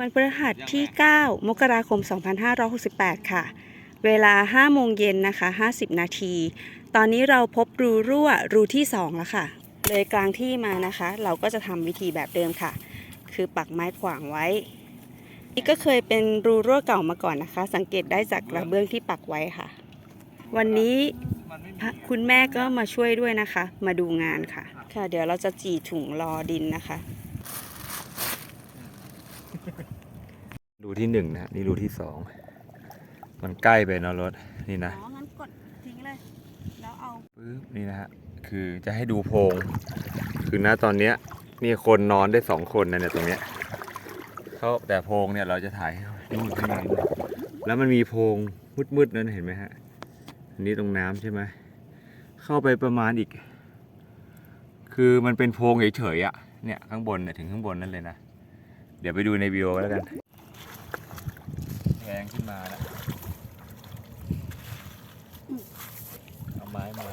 วันพฤหัสที่ 9 มกราคม 2568 ค่ะ เวลา 5 โมงเย็นนะคะ 50 นาที ตอนนี้เราพบรูรั่วรูที่ 2 แล้วค่ะ เลยกลางที่มานะคะ เราก็จะทำวิธีแบบเดิมค่ะ คือปักไม้ขวางไว้ นี่ก็เคยเป็นรูรั่วเก่ามาก่อนนะคะ สังเกตได้จากกระเบื้องที่ปักไว้ค่ะ วันนี้คุณแม่ก็มาช่วยด้วยนะคะ มาดูงานค่ะ ค่ะ เดี๋ยวเราจะจีถุงรอดินนะคะ รูที่หนึ่งนะนี่รูที่สองมันใกล้ไปเนอะรถนี่นะอ๋องั้นกดทิ้งเลยแล้วเอาปึ๊บนี่นะฮะคือจะให้ดูโพรงคือณตอนเนี้ยมีคนนอนได้สองคนนะเนี่ยตรงเนี้ยเขาแต่โพรงเนี่ยเราจะถ่ายให้นู่นข้างในนะแล้วมันมีโพรงมืดๆนั่นเห็นไหมฮะอันนี้ตรงน้ำใช่ไหมเข้าไปประมาณอีก คือมันเป็นโพรงเฉยๆอะเนี่ยข้างบนเนี่ยถึงข้างบนนั่นเลยนะ เดี๋ยวไปดูในวิดีโอแล้วกันแทงขึ้นมาแล้วเอาไม้มา